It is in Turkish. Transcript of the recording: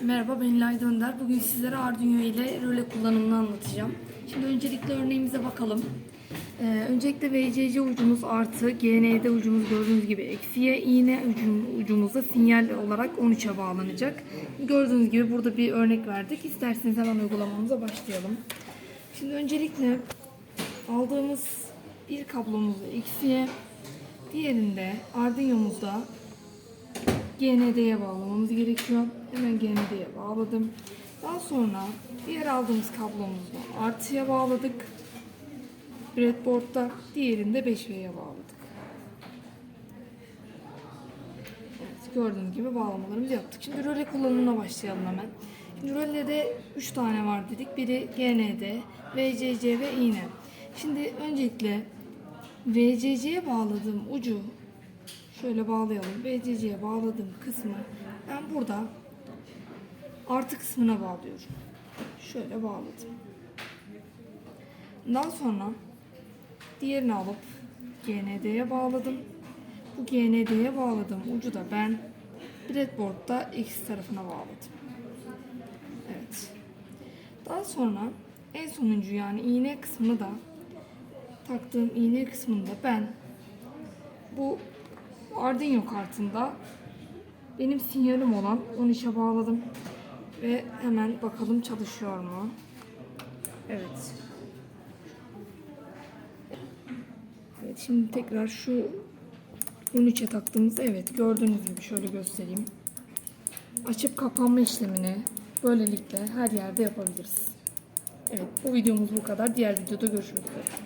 Merhaba ben İlay Dönder. Bugün sizlere Arduino ile röle kullanımını anlatacağım. Şimdi öncelikle örneğimize bakalım. Ee, öncelikle VCC ucumuz artı, GND ucumuz gördüğünüz gibi eksiye, iğne ucum, ucumuzda sinyal olarak 13'e bağlanacak. Gördüğünüz gibi burada bir örnek verdik. İsterseniz hemen uygulamamıza başlayalım. Şimdi öncelikle aldığımız bir kablomuzu eksiye, diğerinde Arduino'muzda GND'ye bağlamamız gerekiyor. Hemen GND'ye bağladım. Daha sonra diğer aldığımız kablomuzu artıya bağladık. Breadboard'da diğerinde 5V'ye bağladık. Evet, gördüğünüz gibi bağlamalarımızı yaptık. Şimdi röle kullanımına başlayalım hemen. Şimdi rölede 3 tane var dedik. Biri GND, VCC ve iğne. Şimdi öncelikle VCC'ye bağladığım ucu şöyle bağlayalım. VCC'ye bağladığım kısmı ben burada artı kısmına bağlıyorum. Şöyle bağladım. Daha sonra diğerini alıp GND'ye bağladım. Bu GND'ye bağladığım ucu da ben breadboard'da X tarafına bağladım. Evet. Daha sonra en sonuncu yani iğne kısmını da taktığım iğne kısmında ben bu Arduino kartında benim sinyalim olan 13'e bağladım ve hemen bakalım çalışıyor mu? Evet. Evet şimdi tekrar şu 13'e taktığımız evet gördüğünüz gibi şöyle göstereyim. Açıp kapanma işlemini böylelikle her yerde yapabiliriz. Evet bu videomuz bu kadar. Diğer videoda görüşmek üzere.